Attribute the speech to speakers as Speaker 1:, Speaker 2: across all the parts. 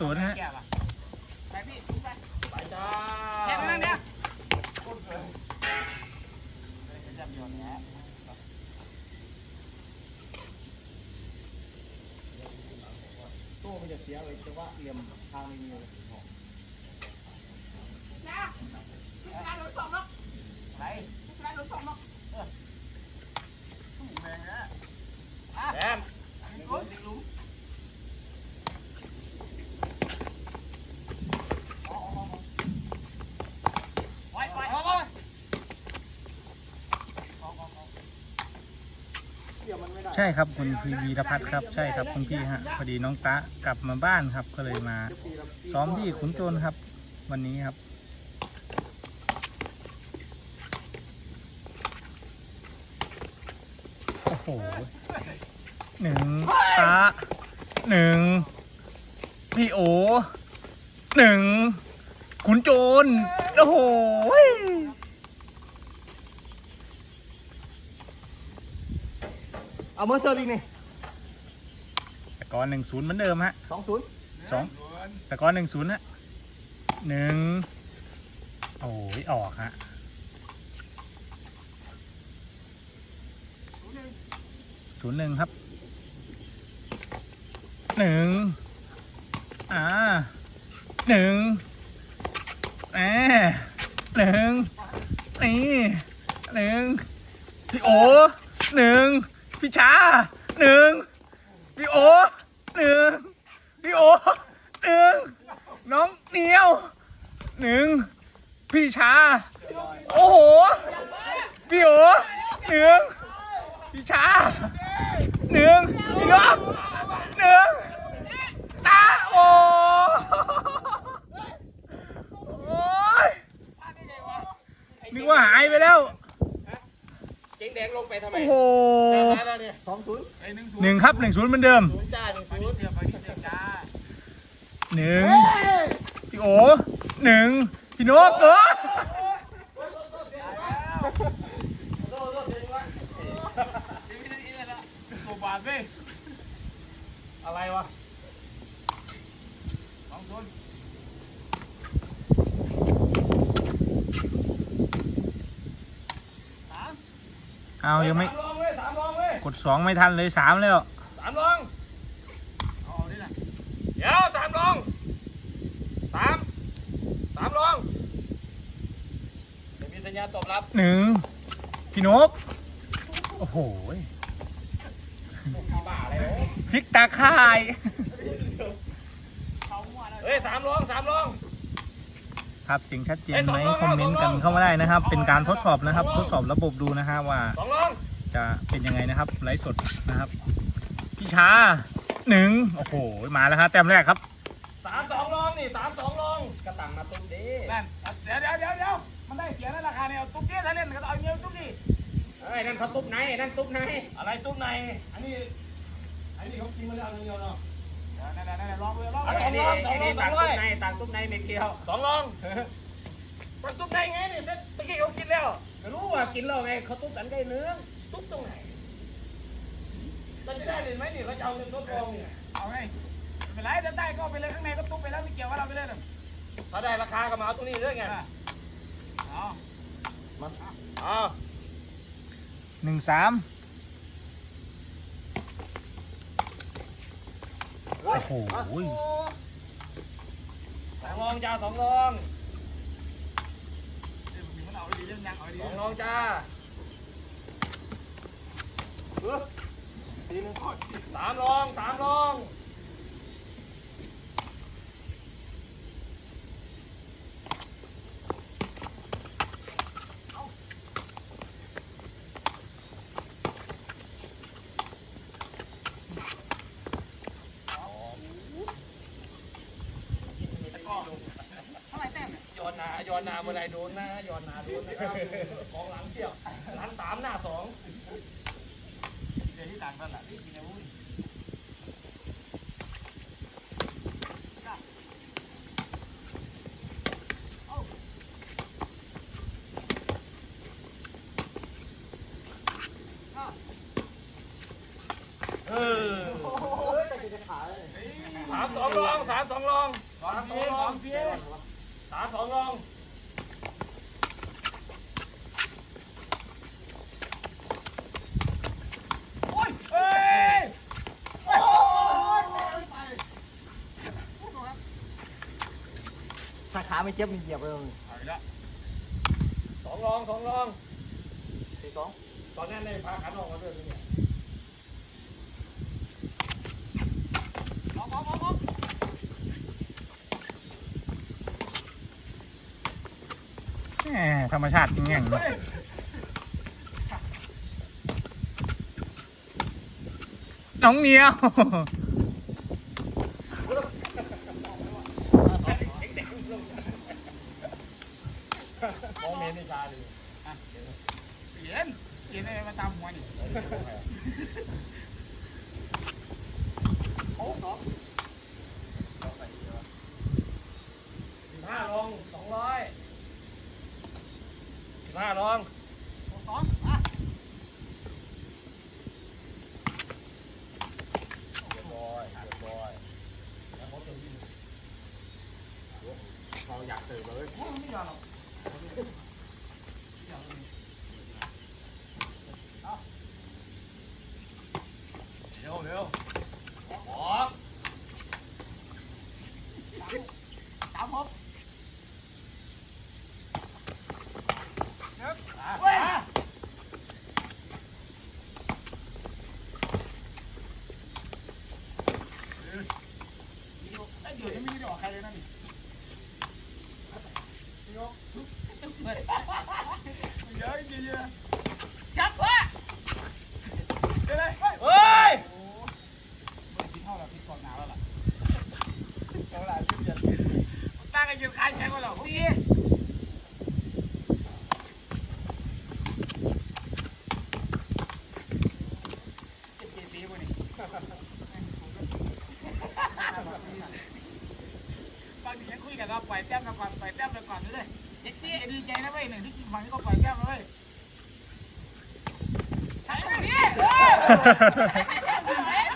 Speaker 1: ศูนย์ฮะ
Speaker 2: แก้ป่ะไปพี่ทุบไป
Speaker 3: ไปจ้า
Speaker 2: แก้ไปนั่งเดียวนเนี้ย
Speaker 3: ตู้มันจะเสียเลยแต่ว่าเหลี่ยมทางไม่มีเลย
Speaker 2: นะพี่สนามหนุนสองเนาะอะไรพี่สนามหนุนสองเนาะเออตู้แพงนะอะ
Speaker 3: แอม
Speaker 2: หลุ้มหลุ้มปล่อยปล่อยปล่อย
Speaker 3: เดี๋ยวมันไม่ได้
Speaker 1: ใช่ครับคุณพีวีรพัฒน์ครับใช่ครับคุณพี่ฮะพอดีน้องตะกลับมาบ้านครับ ก็เลยมาซ้อมที่ขุนโจรครับ วันนี้ครับ โอ้โหหนึ่งตะหนึ่งพี่โอหนึ่งขุนโจรโอ้โห
Speaker 3: เอาเมื่อเซอร์อีกนี่
Speaker 1: สกอร์หนึ่งศูนย์เหมือนเดิมฮะ
Speaker 3: สองศูนย์
Speaker 1: สองสกอร์หนึ่งศูนย์ฮะหนึ่งโอ้ยออกฮะศูนย์หนึ่งครับหนึ่งอ่าหนึ่งแหมหนึ่งนี่หนึ่งพี่โอหนึ่ง พี่ชาหนึ่งพี่โอหนึ่งพี่โอหนึ่งน้องเหนียวหนึ่งพี่ชา โอ้โห พี่โอหนึ่งพี่ชาหนึ่งพี่น้องหนึ่งตาโอ้โอ้ยนึกว่าหายไปแล้ว
Speaker 3: เจ๊งแดงลงไปทำไม
Speaker 1: โอ้โห
Speaker 3: มาแล้วเนี่ยสองศูนย์
Speaker 2: ไอ้หนึ่งศูน
Speaker 1: หนึ่งครับหนึ่งศูนย์เหมือนเดิม
Speaker 3: ศูนย์จ้าหนึ่ง
Speaker 2: ไป
Speaker 3: ศูน
Speaker 2: ที่
Speaker 3: ย์
Speaker 2: เสียบไปที่เสียบจ้า
Speaker 1: หนึ่งพี่โอหนึ่งพี่นกเออ
Speaker 2: ตัวบาทเว้ย
Speaker 3: อะไรวะ
Speaker 2: สองศูนย์
Speaker 1: เอายังไม่
Speaker 3: สามลองเว้ยสามลองเว้ย
Speaker 1: กดสองไม่ทันเลยสามแล้ว
Speaker 3: สามลอง
Speaker 2: เอาเอาดิล่ะ
Speaker 3: เดี๋ยวสามลองสามสามลองจะมีสัญญาณตอบรับ
Speaker 1: หนึ่งพี่นกโอ้โห
Speaker 3: บ้าอะไรวะ
Speaker 1: พลิกตาข่าย
Speaker 2: เขามั่วแล้ว
Speaker 3: เฮ้ยสามลองสามลอง
Speaker 1: ครับเสียงชัดเจนไหมคอมเมนต์กันเข้ามาได้นะครับ เป็นการทดสอบนะครับ ทดสอบระบบดูนะฮะว่า
Speaker 3: สองลอง
Speaker 1: จะเป็นยังไงนะครับไลฟ์สดนะครับ พี่ชาหนึ่งโอ้โหมาแล้วฮะแต้มแรกครับ
Speaker 3: สามสองลองนี่สามสองลองกระตังมาตุ้มดี
Speaker 2: นั่นเดี๋ยวเดี๋ยวเดี๋ยวเดี๋ยวมันได้เสียแล้วราคาเนี่ยเอาตุ๊กเกี้ยถ้าเล่นก็เอาเงี้ยตุ๊กดิ
Speaker 3: เฮ้ยนั่นเขาตุ้มในนั่นตุ้มในอะไรตุ้มในอันนี้อันนี้เขากินมาแล้วนึงเดียวเนาะ
Speaker 2: ลองเลยลอง
Speaker 3: เอา
Speaker 2: เลย
Speaker 3: สองลองสองลองสองลองในต่างตุ้มในไม่เกี่ยวสองลองมันตุ้มในไงนี่เมื่อกี้เขากินแล้วไม่รู้ว่ากินแล้วไงเขาตุ้มกันไก่เนื้อตุ้มตรงไหนมันจะได้หรือไม่นี่เขาจะเอาเงินทดลองเนี่ย
Speaker 2: เอาไงไม่เป็นไรถ้าได้ก็เอาไปเลยข้างในก็ตุ๊กไปแล้วไม่เกี่ยวว่าเราไปเล่นหรอก
Speaker 3: ถ้าได้ราคาก็มาเอาตรงนี้ด้วยไง
Speaker 2: เอา
Speaker 3: มาเอา
Speaker 1: หนึ่งสาม โอ้โห
Speaker 3: สองลองจ้าสองลองสองลองจ้าสามลองสามลอง ย้อนนาเมื่อไรโดนนะย้อนนาโดนนะครับกองหลังเที่ยวหลังสามหน้าสอง
Speaker 2: เดี๋ยวที่ต่างกันแหละที่กินอาวุธ
Speaker 3: เอสามสองลองสาม
Speaker 2: สองลอง
Speaker 3: สา
Speaker 2: มสองลองสาม
Speaker 3: สองลอ
Speaker 4: ง ขาไม่เจ็บมีเหยียบเลย
Speaker 3: อาล้
Speaker 2: สองรองสองรอง
Speaker 4: สี่สอง
Speaker 2: ตอนนั้นเลยพาขันออกมาด้วยเนี่
Speaker 3: ออก
Speaker 1: ธรรมชาติเงี้ยน้องเนียว
Speaker 2: เย็น
Speaker 3: เย็นเลยมาตามหัวนี่
Speaker 2: vô mình gì vậy gấp quá đây đây ơi ta cái nhiều khai xe qua lò không? kia ก็ปล่
Speaker 3: อยแป๊บไปก่อนปล่อยแป๊บไปก่อนเลยเด็กซี่ดีใจนะเว้ยหนึ่งที่กิ
Speaker 4: น
Speaker 3: ฝังนก็ปล่อยแป๊บเล
Speaker 2: ยทางนี้เฮ้ย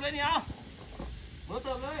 Speaker 2: เติม
Speaker 3: เล
Speaker 5: ยเนี่ย
Speaker 3: เอา
Speaker 2: เบ
Speaker 3: อร์
Speaker 2: เติ
Speaker 3: มเล
Speaker 2: ย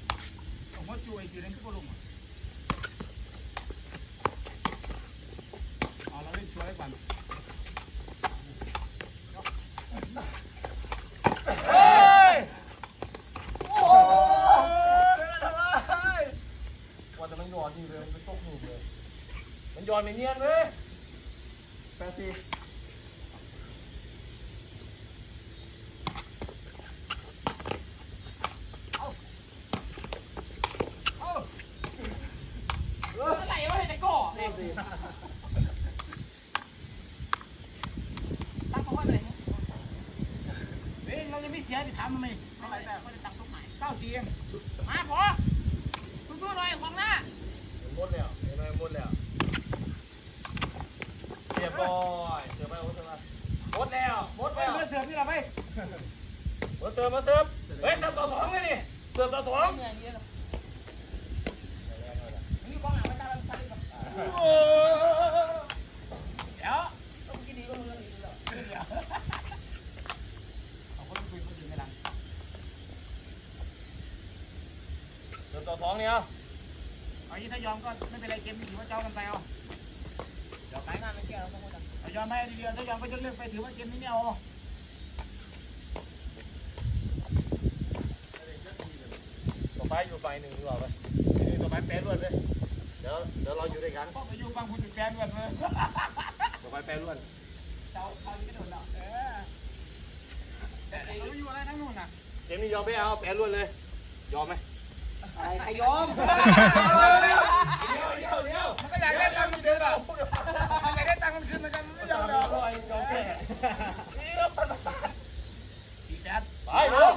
Speaker 3: ต่มันหยอดนี่เลยมันตกหนูเลยมันหยอดไม่เนียนเลย
Speaker 4: แปดสี่
Speaker 6: อะไรวะแต่ก่อ
Speaker 4: เก้าสี่
Speaker 6: ตั้งเขาไว้เลย
Speaker 2: เฮ้ยเรา ยังไม่เสียดิถามทำไม
Speaker 6: ไม่ได้แต่ไม่ได้ตั้งตรงไหน
Speaker 2: เก้าสี่เอง
Speaker 6: มาพอสู้ๆหน่อยของหน้า
Speaker 3: หมดแล้วเห็นไหมหมดแล้วเรียบร้อยเสือไปโอ้เสือไปหมดแล้วหมด
Speaker 2: ไป
Speaker 3: แล้ว
Speaker 2: เมื่อเสือพี่เราไป
Speaker 3: มาเสิร์ฟมาเสิร์ฟเฮ้ยเสิร์ฟต่อสองเลยนี่เสิร์ฟต่อสอง
Speaker 6: เหนื่อยดีแล้วนี่กองหลังไม่ได้แล้วใช่ไหม
Speaker 2: เดี๋ยว
Speaker 6: ต้องกินดีก็มือดีแล้ว
Speaker 2: เอาคนคุยคนอื่นไม่ลัง
Speaker 3: เสิร์ฟต่อสองเนี่ยเอา
Speaker 2: เอายี่ถ้ายอมก็ไม่เป็นไรเกมนี้ถือว่าเจ้ากันไปเอา
Speaker 6: เดี๋ยวไปงานมันแก้วต้องมาท
Speaker 2: ถ้ายอมไม่ดีเดียวถ้ายอมก็ยกเลิกไปถือว่าเกมนี้ไม่เอา
Speaker 3: ต่อไปอยู่ไฟหนึ่งดีกว่าไปต่อไปแปรรวดเลยเดี๋ยวเดี๋ยวเราอยู่ด้วยกัน
Speaker 2: ก็ไปอยู่ฟังคุณจุดแกนก่อนเลย
Speaker 3: ต่อไปแปรรวด
Speaker 2: เจ้าเขาไม่โดนหรอกเออแต่เราอยู่อะไรทั้งนู้นน่ะ
Speaker 3: เกมนี้ยอมไม่เอาแปรรวดเลย ยอมไหม
Speaker 4: อะไร ใครยอม
Speaker 3: เดี๋ยวเดี๋ยวเดี๋ยว
Speaker 2: มันก็อยากได้ตังค์มันคืนอะมันอยากได้ตังค์มันคืนเหมือนกันมันไม่ยอมหรอก
Speaker 3: ยอมแพ้
Speaker 2: สี่แปด
Speaker 3: ไปลง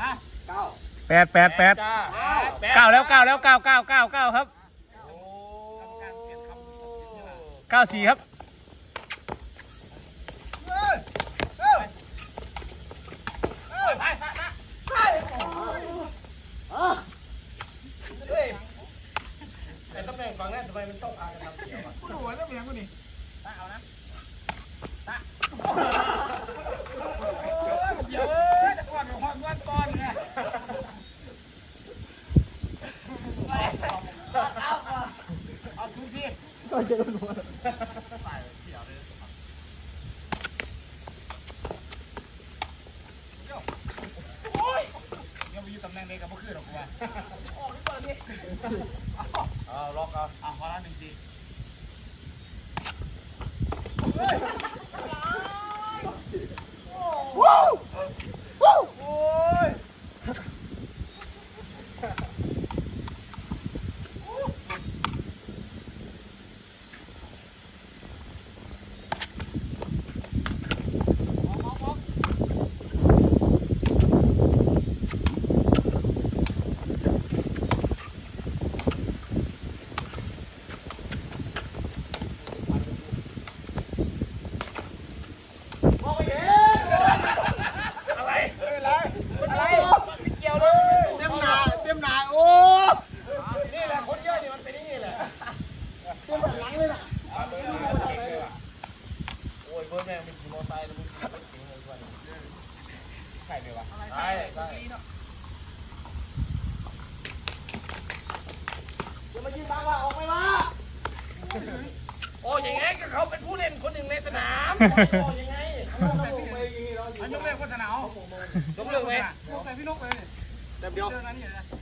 Speaker 2: อะ
Speaker 4: เก้า
Speaker 1: แปดแปดแปดเก้าแล้วเก้าแล้วเก้าเก้าเก้าเก้าครับ
Speaker 2: เก้า
Speaker 1: สี่ครับ
Speaker 2: เฮ้ยเฮ้ยเฮ้ยไปไปไป
Speaker 4: อะ
Speaker 3: เฮ้ยแต่ตำแหน่งฝั่งนั้นทำไมมันต้องพากันทำเสียวอะ
Speaker 2: กูรู้ว่าต้องเปลี่ยนกูนี่ำ
Speaker 6: ตั้งเอานะ
Speaker 2: เยอะแต่ก่อนเป็นความวันก่อนไง เอาซูซี่
Speaker 4: ก็จะโดนหัว
Speaker 2: โอ้ยยังไปอยู่ตำแห น่งเดียวกับพวกคือหรอกกูว่า
Speaker 6: ออกที่เปิดนี่
Speaker 3: เอาล็อกเอา
Speaker 2: อะขอละหนึ่งสี่โอ้ยมองไม่เห็น
Speaker 3: อะไร
Speaker 2: ไม่เป็นไรอะไร
Speaker 3: เกี่ยวเลย
Speaker 4: เต็มหนาเต็มหนาโอ้
Speaker 3: นี่แหละคนเยอะนี่มันเป็นอย่างนี้แหละ
Speaker 4: เต็มหลังเลยน่ะ
Speaker 3: เอาเลยโอ้ยเบิร์ดแม่งมันขี่มอเตอร์ไซค์แล้วมึงขี่รถเก๋งเลยด้วยใช่ไหมวะ
Speaker 6: อะไร
Speaker 3: ใช่
Speaker 6: ใช่
Speaker 3: ใช่
Speaker 6: ดีเนาะ
Speaker 4: จะมายืนบังว่าออกไปวะ
Speaker 3: โอ้ยังไงก็เขาเป็นผู้เล่นคนหนึ่งในสนามโอ้ยังไง
Speaker 4: เราลงไปยิงเราอยู่
Speaker 2: อันยกเลิกโฆษณาเอา
Speaker 3: ยกเลิกไหม
Speaker 2: ยกใส่พี่นกเลย
Speaker 4: แป๊บเดียว
Speaker 2: เรื่องนั้นนี่เลยเ